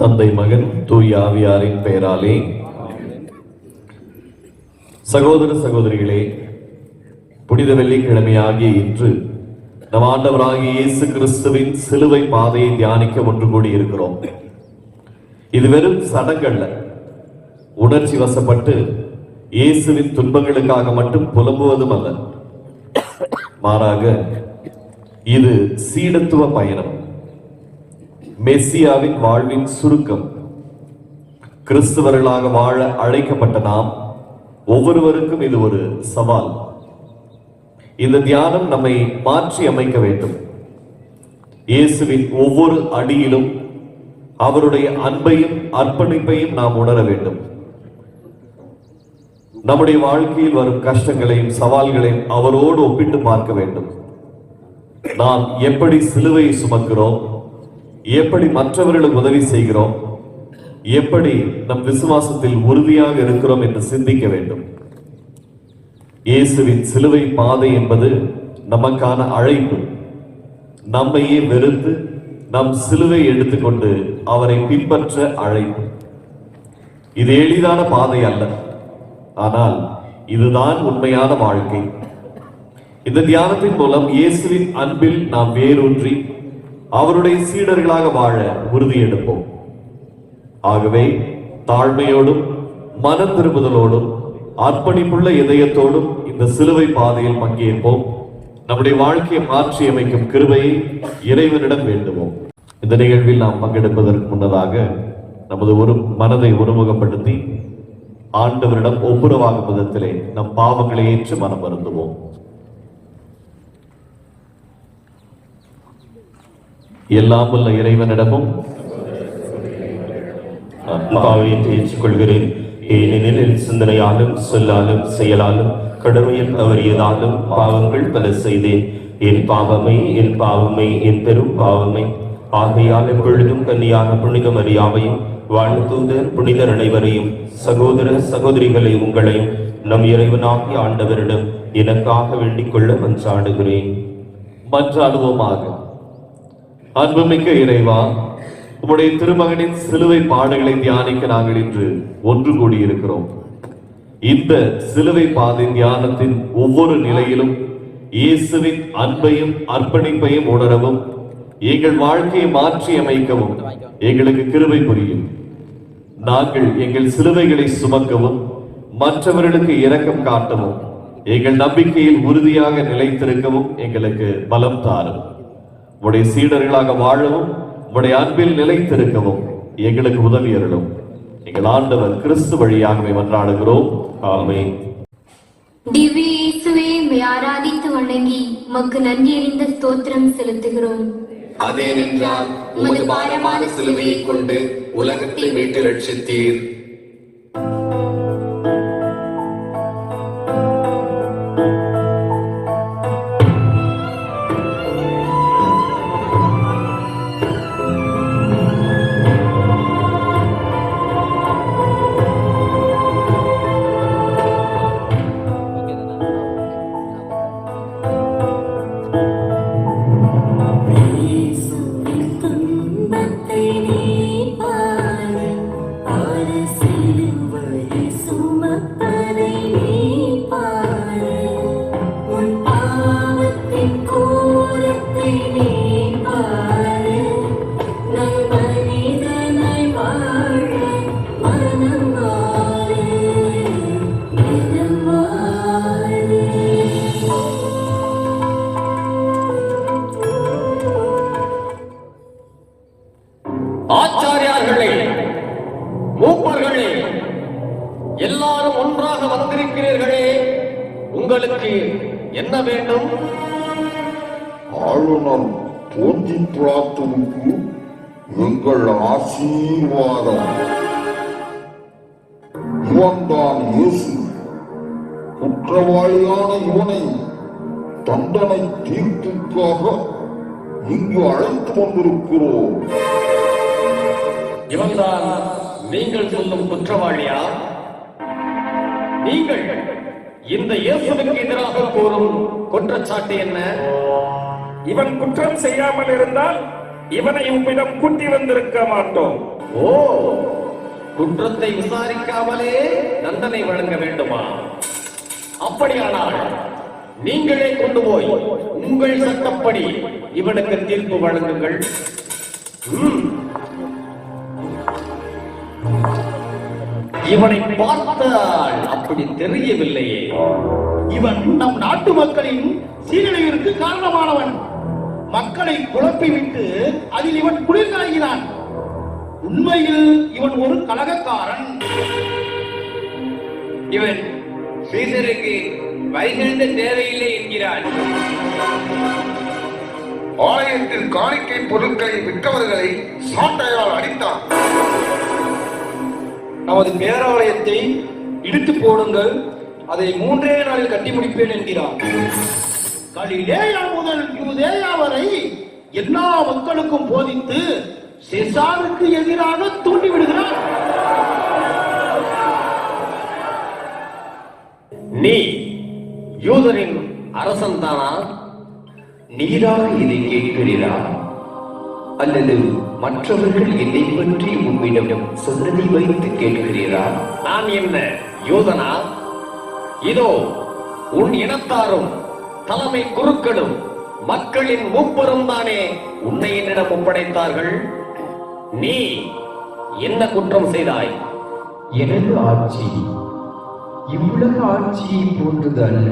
தந்தை மகன் தூய் ஆவியாரின் பெயராலே. சகோதர சகோதரிகளே புனித வெள்ளிக்கிழமையாகிய இன்று நம் ஆண்டவராகிய இயேசு கிறிஸ்துவின் சிலுவை பாதையை தியானிக்க ஒன்று கூடி இருக்கிறோம். இது வெறும் சடங்கல்ல. உணர்ச்சி வசப்பட்டு இயேசுவின் துன்பங்களுக்காக மட்டும் புலம்புவதும் அல்ல. மாறாக இது சீடத்துவ பயணம். மெஸ்ஸியாவின் வாழ்வின் சுருக்கம். கிறிஸ்துவர்களாக வாழ அழைக்கப்பட்ட நாம் ஒவ்வொருவருக்கும் இது ஒரு சவால். இந்த தியானம் நம்மை மாற்றி அமைக்க வேண்டும். இயேசுவின் ஒவ்வொரு அடியிலும் அவருடைய அன்பையும் அர்ப்பணிப்பையும் நாம் உணர வேண்டும். நம்முடைய வாழ்க்கையில் வரும் கஷ்டங்களையும் சவால்களையும் அவரோடு ஒப்பிட்டு பார்க்க வேண்டும். நாம் எப்படி சிலுவையை சுமக்கிறோம்? எப்படி மற்றவர்களுக்கு உதவி செய்கிறோம்? எப்படி நம் விசுவாசத்தில் உறுதியாக இருக்கிறோம் என்று சிந்திக்க வேண்டும். இயேசுவின் சிலுவை பாதை என்பது நமக்கான அழைப்பு. நம்மையே வெறுத்து நம் சிலுவை எடுத்துக்கொண்டு அவரை பின்பற்ற அழைப்பு. இது எளிதான பாதை அல்ல. ஆனால் இதுதான் உண்மையான வாழ்க்கை. இந்த தியானத்தின் மூலம் இயேசுவின் அன்பில் நாம் வேரூன்றி அவருடைய சீடர்களாக வாழ உறுதி எடுப்போம். ஆகவே தாழ்மையோடும் மனம் திரும்புதலோடும் அர்ப்பணிப்புள்ள இதயத்தோடும் இந்த சிலுவை பாதையில் பங்கேற்போம். நம்முடைய வாழ்க்கையை மாற்றி அமைக்கும் கிருபையை இறைவனிடம் வேண்டுவோம். இந்த நிகழ்வில் நாம் பங்கெடுப்பதற்கு முன்னதாக நமது ஒரு மனதை ஒருமுகப்படுத்தி ஆண்டவரிடம் ஒப்புரவாகும் விதத்திலே நம் பாவங்களை ஏற்று மனம் வருந்துவோம். எல்லாம் உள்ள இறைவனிடமும் அப்பாவை தேய்ச்சிக் கொள்கிறேன் ஏனெனில் என் சிந்தனையாலும் சொல்லாலும் செயலாலும் கடமையில் தவறியதாலும் பாவங்கள் பல செய்தேன். என் பாவமே என் பாவமே என் பெரும் பாவமே. ஆகையால் எப்பொழுதும் கன்னியான புனித மரியாவையும் வாழ்த்தூதர் புனிதர் அனைவரையும் சகோதர சகோதரிகளை உங்களையும் நம் இறைவனாகி ஆண்டவரிடம் எனக்காக வேண்டிக் கொள்ள மன்றாடுகிறேன். மன்றாடுவோமாக. அன்புமிக்க இறைவா உம்முடைய திருமகனின் சிலுவை பாடுகளை தியானிக்க நாங்கள் இன்று ஒன்று கூடியிருக்கிறோம். இந்த சிலுவை பாதை தியானத்தின் ஒவ்வொரு நிலையிலும் இயேசுவின் அன்பையும் அர்ப்பணிப்பையும் உணரவும் எங்கள் வாழ்க்கையை மாற்றி அமைக்கவும் எங்களுக்கு கிருபை புரியும். நாங்கள் எங்கள் சிலுவைகளை சுமக்கவும் மற்றவர்களுக்கு இரக்கம் காட்டவும் எங்கள் நம்பிக்கையில் உறுதியாக நிலைத்திருக்கவும் எங்களுக்கு பலம் தாரும். உடைய சீடர்களாக வாழவும் உடைய அன்பில் நிலைத்திருக்கவும் எங்களுக்கு உதவி அருளும். எங்கள் ஆண்டவர் கிறிஸ்து வழியாகவே மன்றாடுகிறோம். ஆமென். திவ்ய இயேசுவே ஆராதித்து வணங்கி உமக்கு நன்றி அறிந்த ஸ்தோத்திரம் செலுத்துகிறோம். அதேனென்றால் உமது பாரமான சிலுவையை கொண்டு உலகத்தை மீட்டு ரட்சித்தீர். இயேசு குற்றவாளியான இவனை தண்டனை தீர்ப்புக்காக இங்கு அழைத்து வந்திருக்கிறோம் இவன்தான் நீங்கள் சொல்லும் குற்றவாளியா? நீங்கள் இந்த இயேசுவுக்கு எதிராக கூறும் குற்றச்சாட்டு என்ன? இவன் குற்றம் செய்யாமல் இருந்தால் இவனை உம்மிடம் கூட்டி வந்திருக்க மாட்டோம். ஓ! குற்றத்தை விசாரிக்காமலே தண்டனை வழங்க வேண்டுமா? அப்படியானால் நீங்களே கொண்டு போய் உங்கள் சட்டப்படி இவனுக்கு தீர்ப்பு வழங்குங்கள். இவனை பார்த்தால் அப்படி தெரியவில்லையே. இவன் நம் நாட்டு மக்களின் சீரழிவிற்கு காரணமானவன். மக்களை குழப்பிவிட்டு அதில் இவன் குளிர்காய்கிறான் உண்மையில் இவன் ஒரு கலகக்காரன். இவன் சீசருக்கு வரிசெலுத்த தேவையில்லை என்கிறான் ஆலயத்தில் காணிக்கை பொருட்களை விற்றவர்களை சாட்டையால் அடித்தான். நமது பேராலயத்தை இடித்து போடுங்கள். அதை மூன்றே நாளில் கட்டி முடிப்பேன் என்கிறான் கலிலேயா முதல் யூதேயா வரை எல்லா மக்களுக்கும் போதித்து செசாருக்கு எதிராக தூண்டி விடுகிறான் நீ யூதரின் அரசன் தானா? நீராக இதை கேட்கிறீரா? அல்லது மற்றவர்கள் என்னை பற்றி உம்மிடம் சொன்னதை வைத்து கேட்கிறீரா? நான் என்ன யூதனா? இதோ உன் இனத்தாரும் தலைமை குருக்களும் மக்களின் மூப்பரும் தானே உன்னை என்னிடம் ஒப்படைத்தார்கள்? நீ என்ன குற்றம் செய்தாய்? எனது ஆட்சி இவ்வுலக ஆட்சியை போன்றது அல்ல.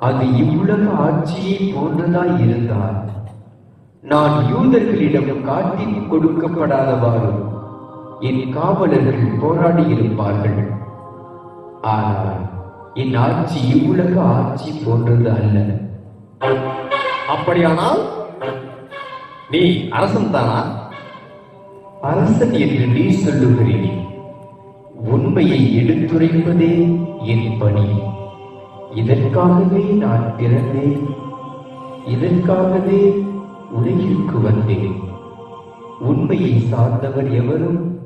அது இவ்வுலக ஆட்சியை போன்றதாய் இருந்தால் நான் யூதர்களிடம் காட்டி கொடுக்கப்படாதவாறு என் காவலர்கள் போராடி இருப்பார்கள் ஆனால் என் ஆட்சி இவ்வுலக ஆட்சி போன்றது அல்ல. அப்படியானால் நீ அரசன் தானா? அரசன் என்று நீ சொல்லுகிறேன். உண்மையை எடுத்துரைப்பதே என் பணி. இதற்காகவே நான் பிறந்தேன். இதற்காகவே உலகிற்கு வந்தேன். உண்மையை சார்ந்தவர் எவரும்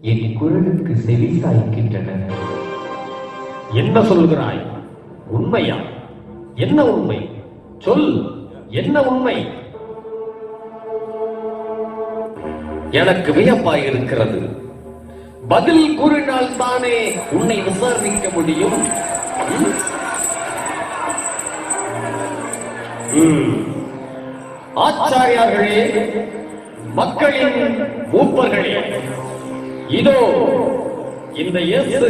என் குரலுக்கு செவி சாய்க்கின்றனர். என்ன சொல்கிறாய்? உண்மையா? என்ன உண்மை? சொல். என்ன உண்மை? எனக்கு வியப்பாய் இருக்கிறது. பதில் கூறினால் தானே உன்னை விசாரிக்க முடியும். ஆச்சாரியார்களே மக்களின் மூப்பர்களே இதோ இந்த இயேசு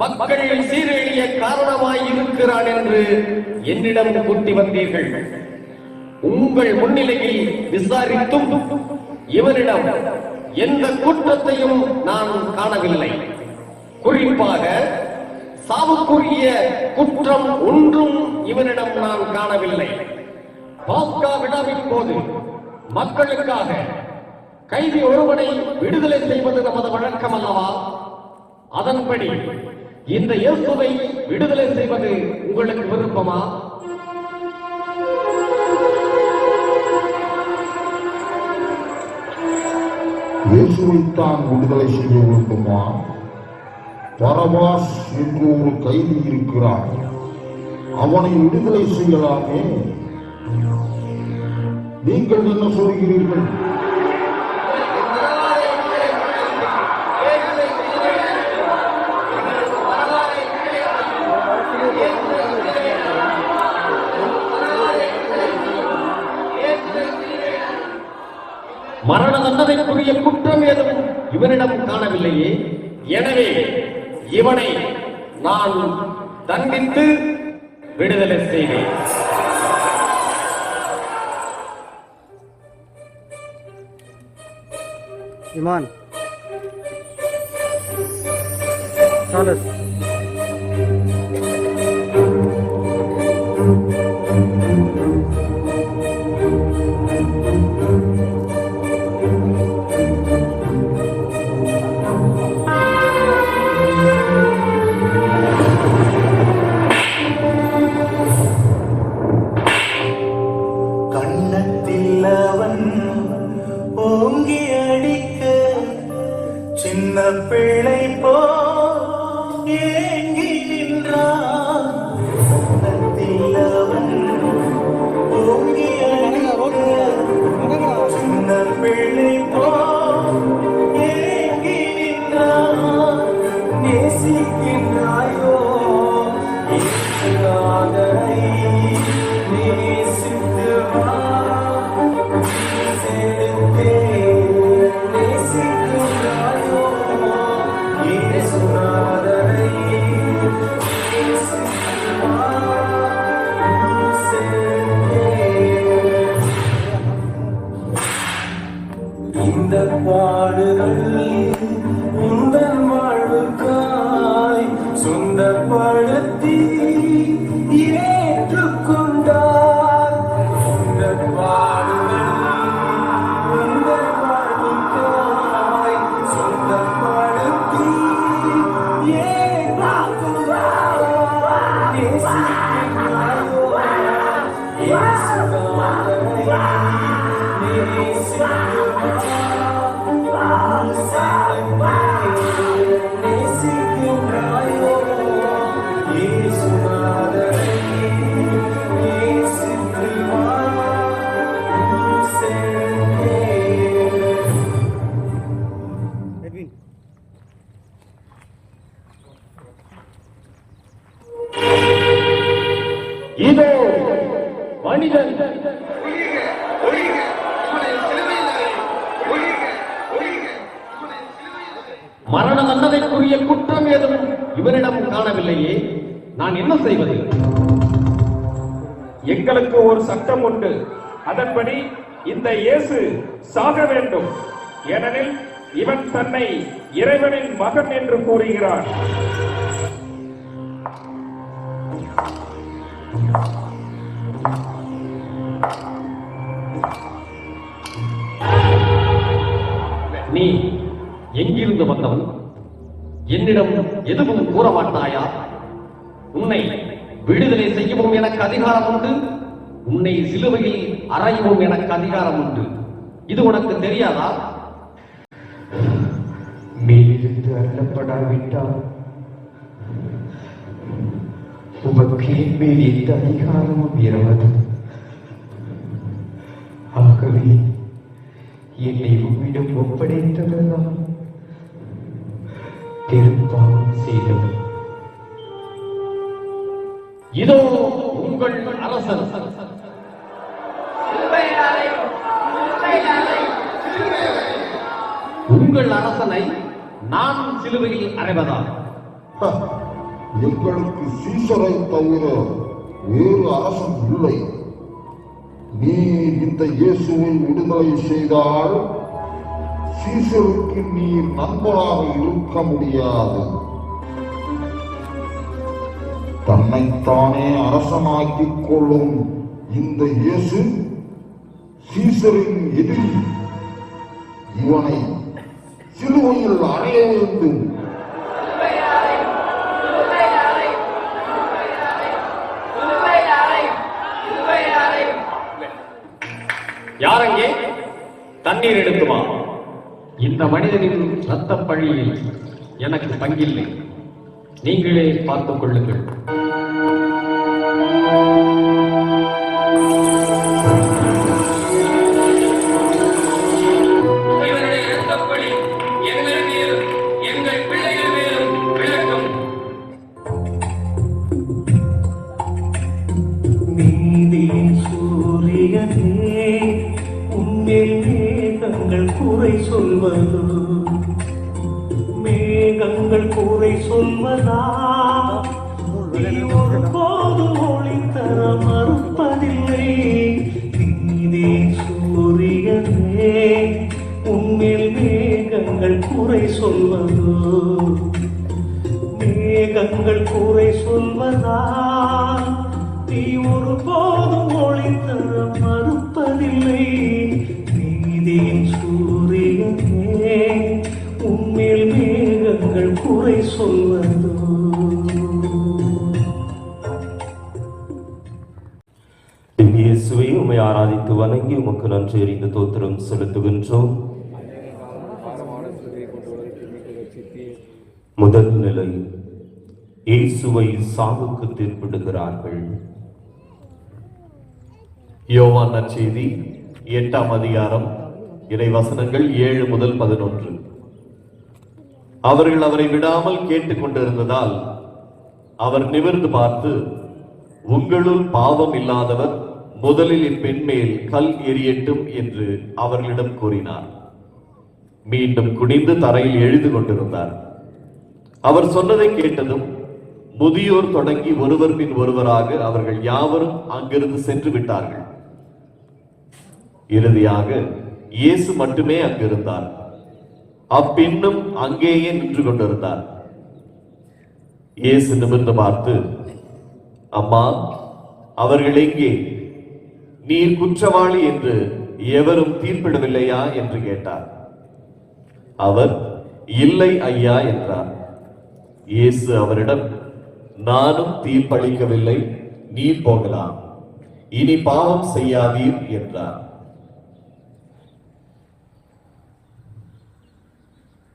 மக்களின் சீரழிய காரணமாய் இருக்கிறான் என்று என்னிடம் கூட்டி வந்தீர்கள். உங்கள் முன்னிலையில் விசாரித்தும் இவனிடம் எந்த குற்றத்தையும் நான் காணவில்லை. குறிப்பாக சாவுக்குரிய குற்றம் ஒன்றும் இவனிடம் நான் காணவில்லை. பாஸ்கா விழாவின் போது மக்களுக்காக கைதி ஒருவனை விடுதலை செய்வது நமது வழக்கம் அல்லவா? அதன்படி இந்த இயேசுவை விடுதலை செய்வது உங்களுக்கு விருப்பமா? இயேசுவைத்தான் விடுதலை செய்ய வேண்டுமா பரபாஸ் என்று ஒரு கைதி இருக்கிறான் அவனை விடுதலை செய்யலாமே. நீங்கள் என்ன சொல்கிறீர்கள்? தண்டனைக்குரிய குற்றம் எதுவும் இவனிடம் காணவில்லையே. எனவே இவனை நான் தண்டித்து விடுதலை செய்வேன். இமான். சாலஸ். சின்ன பிழை போ Jesus. Wow! மரண தண்டனைக்குரிய குற்றம் ஏதும் இவரிடம் காணவில்லையே. நான் என்ன செய்வது? எங்களுக்கு ஒரு சட்டம் உண்டு. அதன்படி இந்த இயேசு சாக வேண்டும். ஏனெனில் இவன் தன்னை இறைவனின் மகன் என்று கூறுகிறார் நீ எங்கிருந்து வந்தவன்? என்னிடம் எதுவும் கூற மாட்டாயா உன்னை விடுதலை செய்யவும் எனக்கு அதிகாரம் உண்டு. உன்னை சிலுவையில் அறையவும் எனக்கு அதிகாரம் உண்டு. இது உனக்கு தெரியாதா? மேலிருந்து அருளப்படாவிட்டால் உமக்கு மேல் எந்த அதிகாரமும் இராது ஆகவே என்னை உம்மிடம் ஒப்படைத்ததுதான் பெரும்பாவம் செய்தது. இதோ உங்கள் அரசன் உங்கள் அரசனை நான் சிலுவையில் அறைவதா ஹ, எங்களுக்கு சீசரை தவிர வேறு அரசன் இல்லை. நீ இந்த இயேசுவை விடுதலை செய்தால் சீசருக்கு நீ நண்பராக இருக்க முடியாது. தன்னைத்தானே அரசனாக்கிக் கொள்ளும் இந்த இயேசு சீசரின் எதிரி. இவனை சிலுவையில் அடைய வேண்டும். யாரங்கே தண்ணீர் எடுத்துவான் இந்த மனிதனின் ரத்தப் பழியில் எனக்கு பங்கில்லை. நீங்களே பார்த்துக் கொள்ளுங்கள். மேகங்கள் குறை சொல்வதா நீ ஒரு போதும் மொழி தர மறுப்பதில்லை. நீதியின் சூரியனே உண்மையில் மேகங்கள் குறை சொல்வதோ. இயேசுவை உம்மை ஆராதித்து வணங்கி உமக்கு நன்றி அறிந்து தோத்திரம் செலுத்துகின்றோம். முதல் நிலை இயேசுவை சாவுக்கு தீர்ப்பிடுகிறார்கள் யோவான் செய்தி எட்டாம் அதிகாரம் இறை வசனங்கள் ஏழு முதல் பதினொன்று. அவர்கள் அவரை விடாமல் கேட்டுக்கொண்டிருந்ததால் அவர் நிமிர்ந்து பார்த்து உங்களுள் பாவம் இல்லாதவர் முதலில் இப்பெண் மேல் கல் எரியட்டும் என்று அவர்களிடம் கூறினார். மீண்டும் குனிந்து தரையில் எழுது கொண்டிருந்தார். அவர் சொன்னதை கேட்டதும் முதியோர் தொடங்கி ஒருவர் பின் ஒருவராக அவர்கள் யாவரும் அங்கிருந்து சென்று விட்டார்கள். இறுதியாக இயேசு மட்டுமே அங்கிருந்தார். அப்பெண்ணும் அங்கேயே நின்று கொண்டிருந்தார். இயேசு நிமிர்ந்து பார்த்து அம்மா அவர்கள் எங்கே? நீர் குற்றவாளி என்று எவரும் தீர்ப்பிடவில்லையா? என்று கேட்டார். அவர் இல்லை ஐயா என்றார். இயேசு அவரிடம் நானும் தீர்ப்பளிக்கவில்லை நீர் போகலாம். இனி பாவம் செய்யாதீர் என்றார்.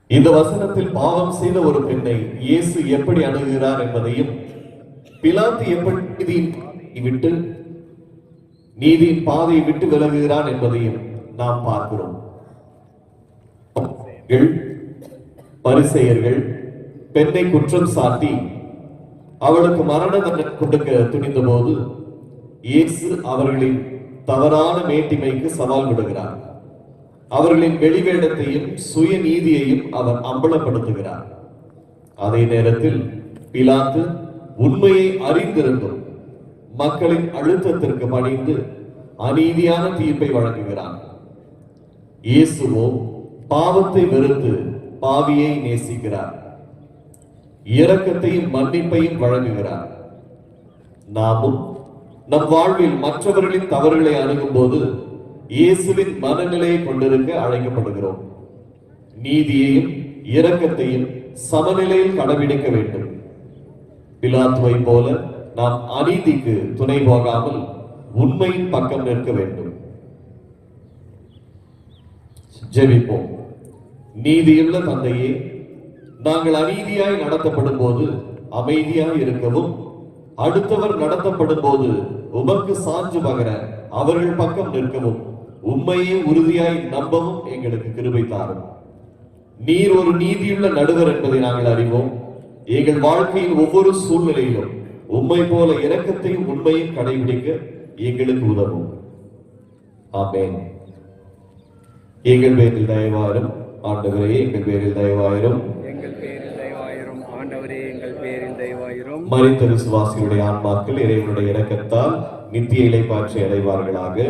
இந்த வசனத்தில் பாவம் செய்த ஒரு பெண்ணை இயேசு எப்படி அணுகுகிறார் என்பதையும் பிலாத்து எப்படி நீதியின் விட்டு நீதியின் பாதையை விட்டு விலகுகிறான் என்பதையும் நாம் பார்க்கிறோம். பரிசெயர்கள் பெண்ணை குற்றம் சாட்டி அவளுக்கு மரண தண்டனை கொடுக்க துணிந்த போது இயேசு அவர்களின் தவறான மேட்டிமைக்கு சவால் விடுகிறார். அவர்களின் வெளிவேடத்தையும் சுய நீதியையும் அவர் அம்பலப்படுத்துகிறார். அதே நேரத்தில் பிலாத்து உண்மையை அறிந்திருந்தும் மக்களின் அழுத்தத்திற்கு பணிந்து அநீதியான தீர்ப்பை வழங்குகிறார் இயேசுவோ பாவத்தை வெறுத்து பாவியை நேசிக்கிறார். இரக்கத்தையும் மன்னிப்பையும் வழங்குகிறார். நாமும் நம் வாழ்வில் மற்றவர்களின் தவறுகளை அணுகும் போது இயேசுவின் மனநிலையை கொண்டிருக்க அழைக்கப்படுகிறோம். நீதியையும் இரக்கத்தையும் சமநிலையில் கடைபிடிக்க வேண்டும். பிலாத்துவை போல நாம் அநீதிக்கு துணை போகாமல் உண்மையின் பக்கம் நிற்க வேண்டும். ஜெபிப்போம். நீதியுள்ள தந்தையே நாங்கள் அநீதியாய் நடத்தப்படும் போது அமைதியாய் இருக்கவும் அடுத்தவர் நடத்தப்படும் போது உமக்கு சான்று பகர அவர்கள் பக்கம் நிற்கவும் உண்மையை உறுதியாய் நம்பவும் எங்களுக்கு கிருபை தாரும். நீர் ஒரு நீதியுள்ள நடுவர் என்பதை நாங்கள் அறிவோம். எங்கள் வாழ்க்கையின் ஒவ்வொரு சூழ்நிலையிலும் உண்மை போல இரக்கத்தையும் உண்மையும் கடைபிடிக்க எங்களுக்கு உதவும். ஆமேன். எங்கள் பேரில் தயவாரும் ஆண்டவரே எங்கள் பேரில் தயவாயிரும். எங்கள் பேரில் தயவாயிரும். ஆண்டவரே எங்கள் பேரில் தயவாயிரும். மறித்த விசுவாசிகளுடைய ஆன்மாக்கள் இறைவனுடைய இரக்கத்தால் நித்திய இலைப்பாற்றி அடைவார்களாக.